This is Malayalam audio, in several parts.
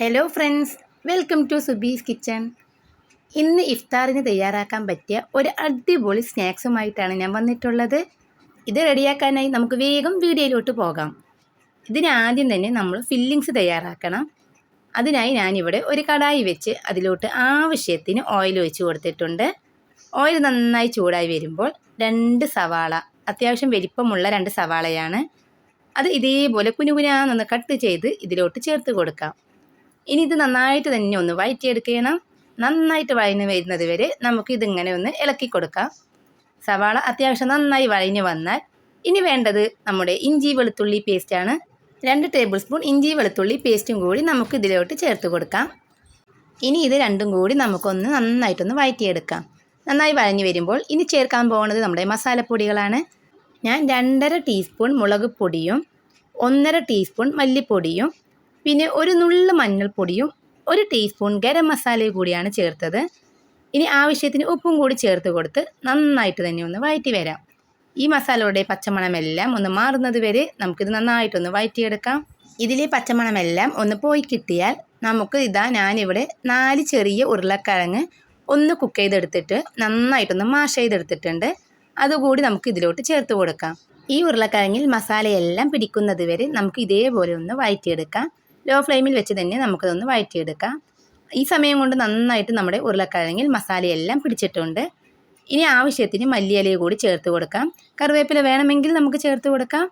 Hello friends welcome to Subi's kitchen ഇന്ന് ഇഫ്താറിന് തയ്യാറാക്കാൻ പറ്റിയ ഒരു അടിപൊളി സ്നാക്സുമായിട്ടാണ് ഞാൻ വന്നിട്ടുള്ളത്. ഇത് റെഡിയാക്കാനായി നമുക്ക് വേഗം വീഡിയോയിലോട്ട് പോകാം. ഇതിനാദ്യം തന്നെ നമ്മൾ ഫില്ലിങ്സ് തയ്യാറാക്കണം. അതിനായി ഞാനിവിടെ ഒരു കടായി വെച്ച് അതിലോട്ട് ആവശ്യത്തിന് ഓയിൽ ഒഴിച്ച് കൊടുത്തിട്ടുണ്ട്. ഓയിൽ നന്നായി ചൂടായി വരുമ്പോൾ രണ്ട് സവാള അത്യാവശ്യം വലിപ്പമുള്ള രണ്ട് സവാളയാണ്. അത് ഇതേപോലെ കുനുകുനാന്നൊന്ന് കട്ട് ചെയ്ത് ഇതിലോട്ട് ചേർത്ത് കൊടുക്കാം. ഇനി ഇത് നന്നായിട്ട് തന്നെ ഒന്ന് വഴറ്റിയെടുക്കണം നന്നായിട്ട് വഴഞ്ഞ് വരുന്നത് വരെ നമുക്ക് ഇതിങ്ങനെ ഒന്ന് ഇളക്കി കൊടുക്കാം. സവാള അത്യാവശ്യം നന്നായി വഴഞ്ഞ് വന്നാൽ ഇനി വേണ്ടത് നമ്മുടെ ഇഞ്ചി വെളുത്തുള്ളി പേസ്റ്റാണ് രണ്ട് ടേബിൾ സ്പൂൺ ഇഞ്ചി വെളുത്തുള്ളി പേസ്റ്റും കൂടി നമുക്ക് ഇതിലോട്ട് ചേർത്ത് കൊടുക്കാം. ഇനി ഇത് രണ്ടും കൂടി നമുക്കൊന്ന് നന്നായിട്ടൊന്ന് വഴറ്റിയെടുക്കാം നന്നായി വഴഞ്ഞ് വരുമ്പോൾ ഇനി ചേർക്കാൻ പോകുന്നത് നമ്മുടെ മസാലപ്പൊടികളാണ്. ഞാൻ രണ്ടര ടീസ്പൂൺ മുളക് പൊടിയും ഒന്നര ടീസ്പൂൺ മല്ലിപ്പൊടിയും പിന്നെ ഒരു നുള്ളു മഞ്ഞൾപ്പൊടിയും ഒരു ടീസ്പൂൺ ഗരം മസാലയും കൂടിയാണ് ചേർത്തത്. ഇനി ആവശ്യത്തിന് ഉപ്പും കൂടി ചേർത്ത് കൊടുത്ത് നന്നായിട്ട് തന്നെ ഒന്ന് വഴറ്റി വരാം. ഈ മസാലയുടെ പച്ചമണമെല്ലാം ഒന്ന് മാറുന്നത് വരെ നമുക്കിത് നന്നായിട്ടൊന്ന് വഴറ്റിയെടുക്കാം ഇതിലെ പച്ചമണമെല്ലാം ഒന്ന് പോയി കിട്ടിയാൽ നമുക്ക് ഇതാ ഞാനിവിടെ നാല് ചെറിയ ഉരുളക്കിഴങ്ങ് ഒന്ന് കുക്ക് ചെയ്തെടുത്തിട്ട് നന്നായിട്ടൊന്ന് മാഷ് ചെയ്തെടുത്തിട്ടുണ്ട്. അതുകൂടി നമുക്ക് ഇതിലോട്ട് ചേർത്ത് കൊടുക്കാം. ഈ ഉരുളക്കിഴങ്ങിൽ മസാലയെല്ലാം പിടിക്കുന്നത് വരെ നമുക്ക് ഇതേപോലെ ഒന്ന് വഴറ്റിയെടുക്കാം ലോ ഫ്ലെയിമിൽ വെച്ച് തന്നെ നമുക്കതൊന്ന് വഴറ്റിയെടുക്കാം. ഈ സമയം കൊണ്ട് നന്നായിട്ട് നമ്മുടെ ഉരുളക്കിഴങ്ങിൽ മസാലയെല്ലാം പിടിച്ചിട്ടുണ്ട്. ഇനി ആവശ്യത്തിന് മല്ലിയിലയും കൂടി ചേർത്ത് കൊടുക്കാം. കറിവേപ്പില വേണമെങ്കിൽ നമുക്ക് ചേർത്ത് കൊടുക്കാം.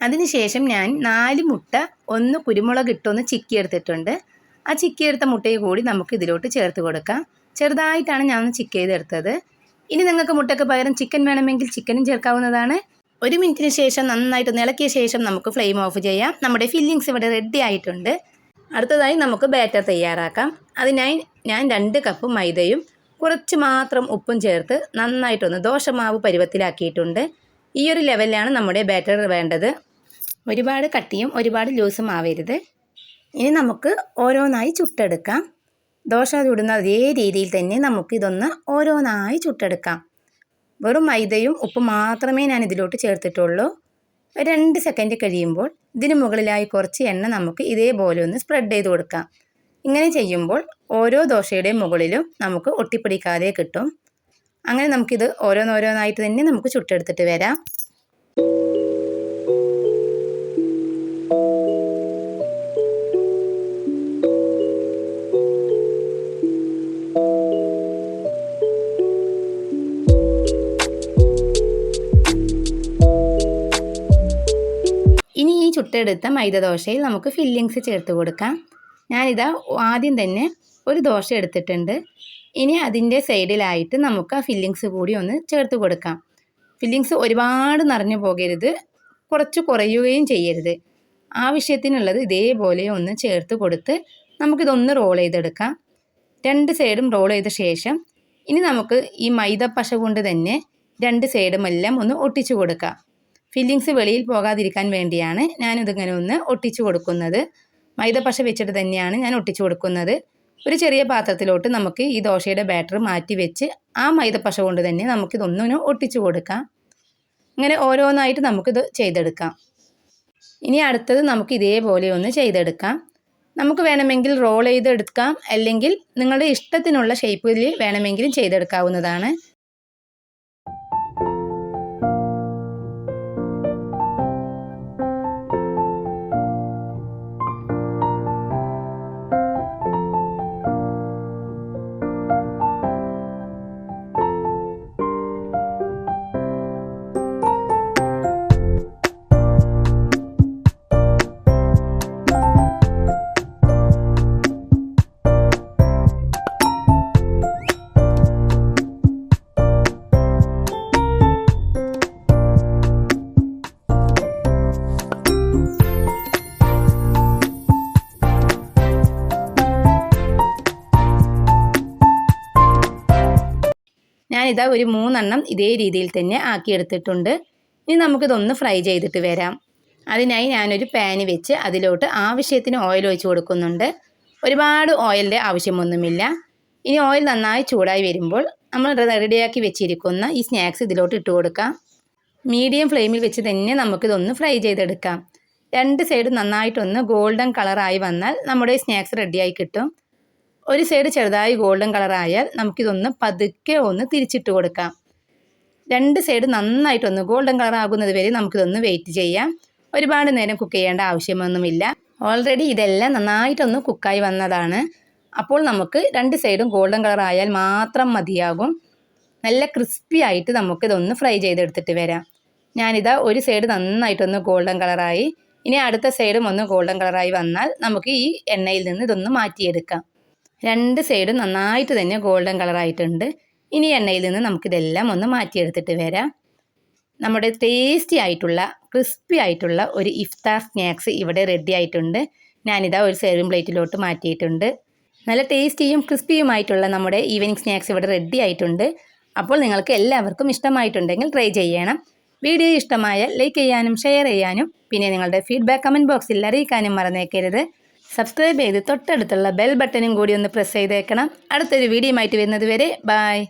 അതിനുശേഷം ഞാൻ നാല് മുട്ട ഒന്ന് കുരുമുളക് ഇട്ടൊന്ന് ചിക്കിയെടുത്തിട്ടുണ്ട്. ആ ചിക്കിയെടുത്ത മുട്ടയും കൂടി നമുക്ക് ഇതിലോട്ട് ചേർത്ത് കൊടുക്കാം. ചെറുതായിട്ടാണ് ഞാൻ ഒന്ന് ചിക്ക് ചെയ്തെടുത്തത്. ഇനി നിങ്ങൾക്ക് മുട്ടയ്ക്ക് പകരം ചിക്കൻ വേണമെങ്കിൽ ചിക്കനും ചേർക്കാവുന്നതാണ്. ഒരു മിനിറ്റിന് ശേഷം നന്നായിട്ട് ഇളക്കിയ ശേഷം നമുക്ക് ഫ്ലെയിം ഓഫ് ചെയ്യാം. നമ്മുടെ ഫില്ലിങ്സ് ഇവിടെ റെഡി ആയിട്ടുണ്ട്. അടുത്തതായി നമുക്ക് ബാറ്റർ തയ്യാറാക്കാം. അതിനായി ഞാൻ രണ്ട് കപ്പ് മൈദയും കുറച്ച് മാത്രം ഉപ്പും ചേർത്ത് നന്നായിട്ടൊന്ന് ദോശമാവ് പരുവത്തിലാക്കിയിട്ടുണ്ട്. ഈ ഒരു ലെവലിലാണ് നമ്മുടെ ബാറ്റർ വേണ്ടത്. ഒരുപാട് കട്ടിയും ഒരുപാട് ലൂസും ആവരുത്. ഇനി നമുക്ക് ഓരോന്നായി ചുട്ടെടുക്കാം. ദോശ ചുടുന്ന അതേ രീതിയിൽ തന്നെ നമുക്കിതൊന്ന് ഓരോന്നായി ചുട്ടെടുക്കാം. വെറും മൈദയും ഉപ്പ് മാത്രമേ ഞാൻ ഇതിലോട്ട് ചേർത്തിട്ടുള്ളൂ. രണ്ട് സെക്കൻഡ് കഴിയുമ്പോൾ ഇതിന് മുകളിലായി കുറച്ച് എണ്ണ നമുക്ക് ഇതേപോലെ ഒന്ന് സ്പ്രെഡ് ചെയ്ത് കൊടുക്കാം. ഇങ്ങനെ ചെയ്യുമ്പോൾ ഓരോ ദോശയുടെയും മുകളിലും നമുക്ക് ഒട്ടിപ്പിടിക്കാതെ കിട്ടും. അങ്ങനെ നമുക്കിത് ഓരോന്നോരോന്നായിട്ട് തന്നെ നമുക്ക് ചുട്ടെടുത്തിട്ട് വരാം. ചുട്ടെടുത്ത മൈദ ദോശയിൽ നമുക്ക് ഫില്ലിങ്സ് ചേർത്ത് കൊടുക്കാം. ഞാനിതാ ആദ്യം തന്നെ ഒരു ദോശ എടുത്തിട്ടുണ്ട്. ഇനി അതിന്റെ സൈഡിലായിട്ട് നമുക്ക് ആ ഫില്ലിങ്സ് കൂടി ഒന്ന് ചേർത്ത് കൊടുക്കാം. ഫില്ലിങ്സ് ഒരുപാട് നിറഞ്ഞു പോകരുത്. കുറച്ച് കുറയുകയും ചെയ്യരുത്. ആവശ്യത്തിനുള്ളത് ഇതേപോലെ ഒന്ന് ചേർത്ത് കൊടുത്ത് നമുക്കിതൊന്ന് റോൾ ചെയ്തെടുക്കാം. രണ്ട് സൈഡും റോൾ ചെയ്ത ശേഷം ഇനി നമുക്ക് ഈ മൈദ പശ കൊണ്ട് തന്നെ രണ്ട് സൈഡുമെല്ലാം ഒന്ന് ഒട്ടിച്ചു കൊടുക്കാം. ഫില്ലിങ്സ് വെളിയിൽ പോകാതിരിക്കാൻ വേണ്ടിയാണ് ഞാനിതിങ്ങനെ ഒന്ന് ഒട്ടിച്ചു കൊടുക്കുന്നത്. മൈദ പശ വെച്ചിട്ട് തന്നെയാണ് ഞാൻ ഒട്ടിച്ചു കൊടുക്കുന്നത്. ഒരു ചെറിയ പാത്രത്തിലോട്ട് നമുക്ക് ഈ ദോശയുടെ ബാറ്റർ മാറ്റി വെച്ച് ആ മൈദ പശ കൊണ്ട് തന്നെ നമുക്കിതൊന്നിനും ഒട്ടിച്ചു കൊടുക്കാം. ഇങ്ങനെ ഓരോന്നായിട്ട് നമുക്കിത് ചെയ്തെടുക്കാം. ഇനി അടുത്തത് നമുക്ക് ഇതേപോലെ ഒന്ന് ചെയ്തെടുക്കാം. നമുക്ക് വേണമെങ്കിൽ റോൾ ചെയ്തെടുക്കാം. അല്ലെങ്കിൽ നിങ്ങളുടെ ഇഷ്ടത്തിനുള്ള ഷേപ്പിൽ വേണമെങ്കിലും ചെയ്തെടുക്കാവുന്നതാണ്. ഞാനിതാ ഒരു മൂന്നെണ്ണം ഇതേ രീതിയിൽ തന്നെ ആക്കിയെടുത്തിട്ടുണ്ട്. ഇനി നമുക്കിതൊന്ന് ഫ്രൈ ചെയ്തിട്ട് വരാം. അതിനായി ഞാനൊരു പാന് വെച്ച് അതിലോട്ട് ആവശ്യത്തിന് ഓയിൽ ഒഴിച്ച് കൊടുക്കുന്നുണ്ട്. ഒരുപാട് ഓയിലിന്റെ ആവശ്യമൊന്നുമില്ല. ഇനി ഓയിൽ നന്നായി ചൂടായി വരുമ്പോൾ നമ്മൾ റെഡിയാക്കി വെച്ചിരിക്കുന്ന ഈ സ്നാക്സ് ഇതിലോട്ട് ഇട്ട് കൊടുക്കാം. മീഡിയം ഫ്ലെയിമിൽ വെച്ച് തന്നെ നമുക്കിതൊന്ന് ഫ്രൈ ചെയ്തെടുക്കാം. രണ്ട് സൈഡും നന്നായിട്ടൊന്ന് ഗോൾഡൻ കളറായി വന്നാൽ നമ്മുടെ സ്നാക്സ് റെഡിയായി കിട്ടും. ഒരു സൈഡ് ചെറുതായി ഗോൾഡൻ കളറായാൽ നമുക്കിതൊന്ന് പതുക്കെ ഒന്ന് തിരിച്ചിട്ട് കൊടുക്കാം. രണ്ട് സൈഡ് നന്നായിട്ടൊന്ന് ഗോൾഡൻ കളർ ആകുന്നത് വരെ നമുക്കിതൊന്ന് വെയിറ്റ് ചെയ്യാം. ഒരുപാട് നേരം കുക്ക് ചെയ്യേണ്ട ആവശ്യമൊന്നുമില്ല. ഓൾറെഡി ഇതെല്ലാം നന്നായിട്ടൊന്ന് കുക്കായി വന്നതാണ്. അപ്പോൾ നമുക്ക് രണ്ട് സൈഡും ഗോൾഡൻ കളർ ആയാൽ മാത്രം മതിയാകും. നല്ല ക്രിസ്പി ആയിട്ട് നമുക്കിതൊന്ന് ഫ്രൈ ചെയ്തെടുത്തിട്ട് വരാം. ഞാനിതാ ഒരു സൈഡ് നന്നായിട്ടൊന്ന് ഗോൾഡൻ കളറായി ഇനി അടുത്ത സൈഡും ഒന്ന് ഗോൾഡൻ കളറായി വന്നാൽ നമുക്ക് ഈ എണ്ണയിൽ നിന്ന് ഇതൊന്ന് മാറ്റിയെടുക്കാം. രണ്ട് സൈഡും നന്നായിട്ട് തന്നെ ഗോൾഡൻ കളറായിട്ടുണ്ട് ഇനി എണ്ണയിൽ നിന്ന് നമുക്കിതെല്ലാം ഒന്ന് മാറ്റിയെടുത്തിട്ട് വരാം. നമ്മുടെ ടേസ്റ്റി ആയിട്ടുള്ള ക്രിസ്പി ആയിട്ടുള്ള ഒരു ഇഫ്താർ സ്നാക്സ് ഇവിടെ റെഡി ആയിട്ടുണ്ട്. ഞാനിതാ ഒരു സെർവിങ് പ്ലേറ്റിലോട്ട് മാറ്റിയിട്ടുണ്ട്. നല്ല ടേസ്റ്റിയും ക്രിസ്പിയുമായിട്ടുള്ള നമ്മുടെ ഈവനിങ് സ്നാക്സ് ഇവിടെ റെഡി ആയിട്ടുണ്ട്. അപ്പോൾ നിങ്ങൾക്ക് എല്ലാവർക്കും ഇഷ്ടമായിട്ടുണ്ടെങ്കിൽ ട്രൈ ചെയ്യണം. വീഡിയോ ഇഷ്ടമായാൽ ലൈക്ക് ചെയ്യാനും ഷെയർ ചെയ്യാനും പിന്നെ നിങ്ങളുടെ ഫീഡ്ബാക്ക് കമന്റ് ബോക്സിൽ അറിയിക്കാനും മറന്നേക്കരുത്. സബ്സ്ക്രൈബ് ചെയ്ത് തൊട്ടടുത്തുള്ള ബെൽ ബട്ടനും കൂടി ഒന്ന് പ്രസ് ചെയ്തേക്കണം. അടുത്തൊരു വീഡിയോ ആയിട്ട് വരുന്നത് വരെ ബായ്